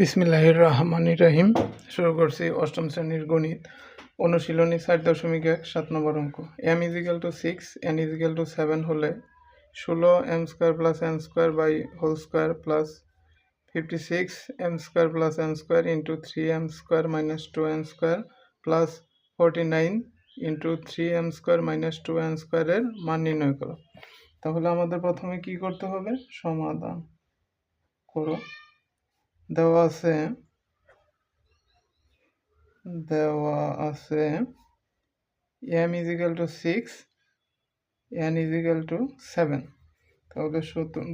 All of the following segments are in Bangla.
বিসমিল্লাহির রহমানির রাহিম। শুরু করছি অষ্টম শ্রেণির গণিত। অনুশীলনী ষাট দশমিক এক, সাত নম্বর অঙ্ক। M equal to six N equal to seven হলে ষোলো M square plus N square by whole square plus fifty six M square plus N square into three M square minus two N square plus forty nine into three M square minus two N স্কোয়ারের মান নির্ণয় করো। তাহলে আমাদের প্রথমে কি করতে হবে? সমাধান করো। দেওয়া আছে দেওয়া আছে M equal to six N equal to seven তাহলে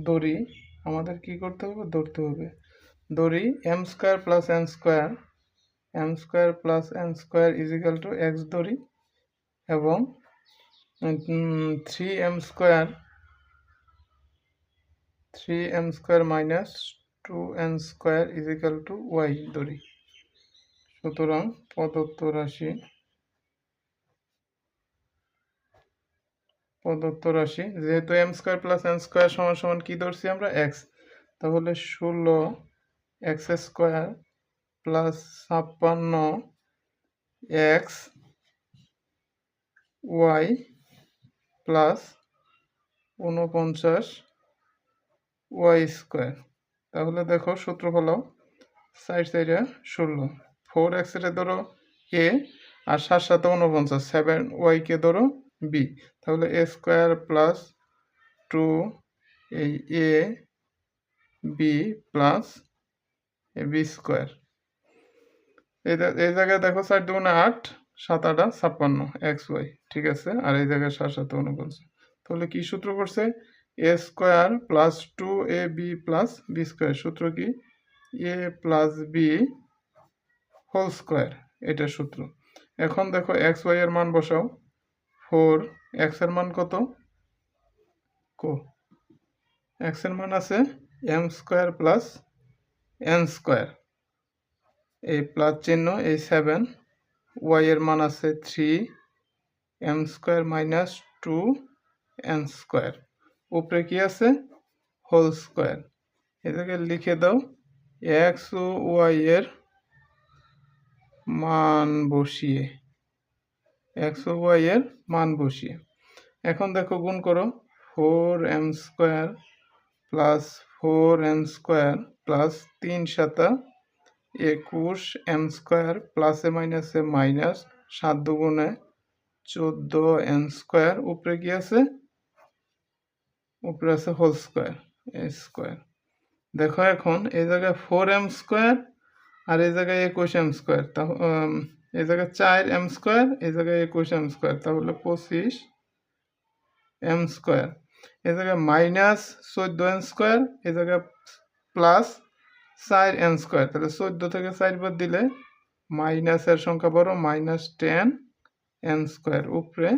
দড়ি আমাদের কি করতে হবে? ধরতে হবে। দড়ি M square plus N square M square plus N square equal to X দড়ি এবং three M square three M square minus two N square equal to Y ধরি। সুতরাং প্রদত্ত রাশি প্রদত্ত রাশি, যেহেতু M square plus N square সমান সমান কী ধরছি আমরা? এক্স তাহলে ষোলো এক্স স্কোয়ার প্লাস ছাপ্পান্ন এক্স ওয়াই প্লাস ঊনপঞ্চাশ ওয়াই স্কোয়ার তাহলে দেখো সূত্র হলো সাইড সাইডে ষোলো। ফোর এক্সের ধরো এ আর সাত সাথে উনপঞ্চাশ সেভেন ওয়াইকে ধরো বি তাহলে এ স্কোয়ার প্লাস টু এই A B plus A B square এই জায়গায় দেখো সাইড দুগুণে আট, সাত আটা ছাপ্পান্ন এক্স ওয়াই ঠিক আছে? আর এই জায়গায় সাত সাথে উনপঞ্চাশ তাহলে কি সূত্র করছে? A square plus two A B plus B square সূত্র কি? A plus B whole square এটা সূত্র। এখন দেখো এক্স ওয়াই এর মান বসাও। ফোর এক্সের মান কত? কো। এক্সের মান আছে M square plus N square এই প্লাস চিহ্ন, এই সেভেন ওয়াই এর মান আছে three M square minus two N square উপরে কি আছে? Whole square. এটাকে লিখে দাও। এক্স ও ওয়াই এর মান বসিয়ে। এক্স ও ওয়াই এর মান বসিয়ে। এখন দেখো, গুণ করো। Four M square plus four M square plus তিন সাতা একুশ এম স্কোয়ার প্লাসে মাইনাসে মাইনাস সাত দুগুণে চোদ্দ এম স্কোয়ার। উপরে কি আছে? উপরে আছে হোল স্কোয়ার এ স্কোয়ার দেখো এখন এই জায়গায় ফোর এম স্কোয়ার আর এই জায়গায় একুশ এম স্কোয়ার তা এই জায়গায় চার এম স্কোয়ার এই জায়গায় একুশ এম স্কোয়ার তাহলে পঁচিশ এম স্কোয়ার এই জায়গায় মাইনাস চোদ্দ এম স্কোয়ার এই জায়গায় প্লাস চার এম স্কোয়ার তাহলে চোদ্দ থেকে চার বাদ দিলে মাইনাসের সংখ্যা বড় মাইনাস টেন এন স্কোয়ার উপরে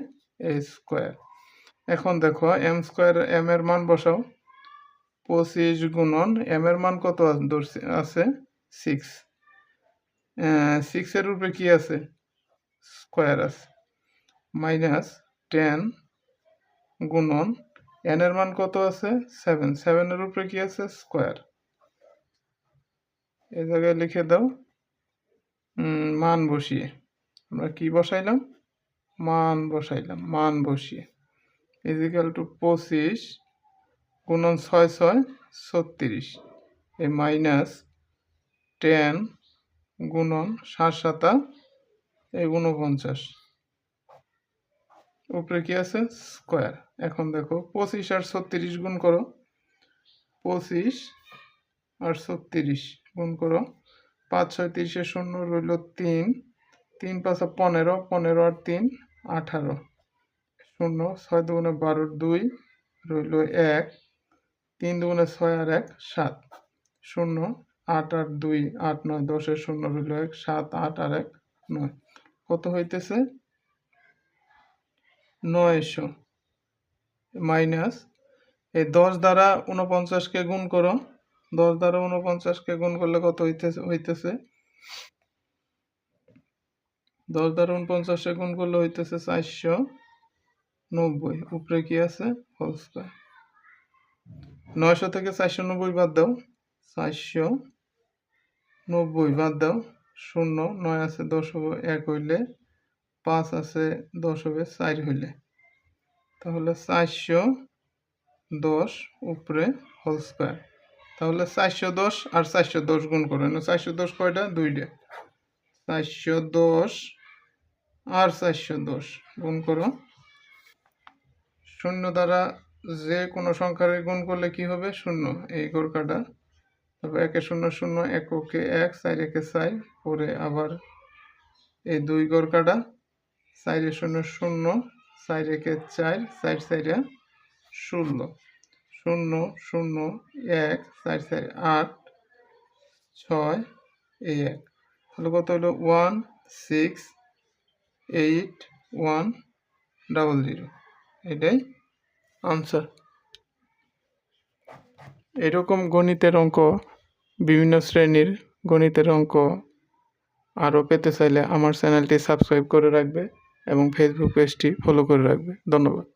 এ স্কোয়ার এখন দেখো এম স্কোয়ার এম এর মান বসাও। পঁচিশ গুণন এম এর মান কত আছে সিক্স সিক্সের উপরে কি আছে? স্কোয়ার আছে। মাইনাস টেন গুণন এন এর মান কত আছে? সেভেন সেভেনের উপরে কি আছে? স্কোয়ার এই জায়গায় লিখে দাও। মান বসিয়ে। আমরা কি বসাইলাম? মান বসাইলাম, মান বসিয়ে। ইজিক্যাল টু পঁচিশ গুণন ছয় ছয় ছত্রিশ। এই মাইনাস টেন গুণন সাত সাতা, এই উনপঞ্চাশ উপরে কি আছে? স্কোয়ার এখন দেখো, পঁচিশ আর ছত্রিশ গুণ করো। পঁচিশ আর ছত্রিশ গুণ করো। পাঁচ ছয় তিরিশে শূন্য রইল তিন। তিন পাঁচা পনেরো পনেরো আর তিন, আঠারো। শূন্য, ছয় দুগুণে বারোর দুই রইল এক, তিন দুগুণে ছয় আর এক সাত। শূন্য, আট আর দুই, আট নয়, দশের শূন্য রইল এক, সাত, আট আর এক নয়। কত হইতেছে? নয়শো মাইনাস, এই দশ দ্বারা উনপঞ্চাশকে গুণ করো। দশ দ্বারা উনপঞ্চাশকে গুণ করলে কত হইতেছে হইতেছে? দশ দ্বারা উনপঞ্চাশে গুণ করলে হইতেছে চারশো। নব্বই। উপরে কি আছে? হোল স্কোয়ার নয়শো থেকে চারশো নব্বই বাদ দাও। চারশো নব্বই বাদ দাও। শূন্য, নয় আছে দশ হবে, এক হইলে পাঁচ আছে দশ হবে, চার হইলে। তাহলে চারশো দশ উপরে হোল স্কোয়ার তাহলে চারশো দশ আর চারশো দশ গুণ করো। চারশো দশ কয়টা? দুইটা। চারশো দশ আর চারশো দশ গুণ করো। শূন্য দ্বারা যে কোনো সংখ্যারে গুণ করলে কি হবে? শূন্য। এই গোরকাটা তারপর একে শূন্য শূন্য, এক, ওকে এক, চার, একে চার, পরে আবার এই দুই গোরকাটা চারে শূন্য শূন্য, চার, একে চার চার, চারে ষোলো শূন্য শূন্য, এক, চার চার, আট, ছয় এই এক। তাহলে কত হলো? One, six, eight, one, double zero. এটাই আনসার এরকম গণিতের অঙ্ক বিভিন্ন শ্রেণির গণিতের অঙ্ক আরও পেতে চাইলে আমার চ্যানেলটি সাবস্ক্রাইব করে রাখবে এবং ফেসবুক পেজটি ফলো করে রাখবে। ধন্যবাদ।